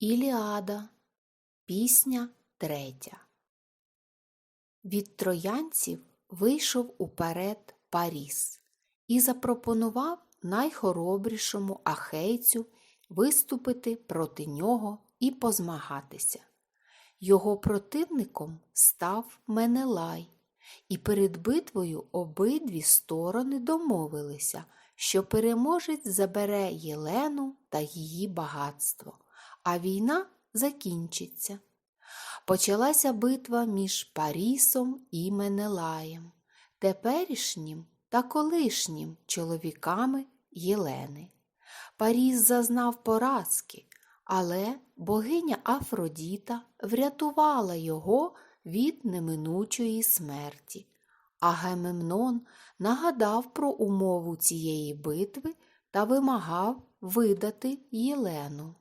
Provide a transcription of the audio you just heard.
Іліада. Пісня третя. Від троянців вийшов уперед Паріс і запропонував найхоробрішому ахейцю виступити проти нього і позмагатися. Його противником став Менелай, і перед битвою обидві сторони домовилися, що переможець забере Єлену та її багатство, а війна закінчиться. Почалася битва між Парісом і Менелаєм, теперішнім та колишнім чоловіками Єлени. Паріс зазнав поразки, але богиня Афродіта врятувала його від неминучої смерті. Агамемнон нагадав про умову цієї битви та вимагав видати Єлену.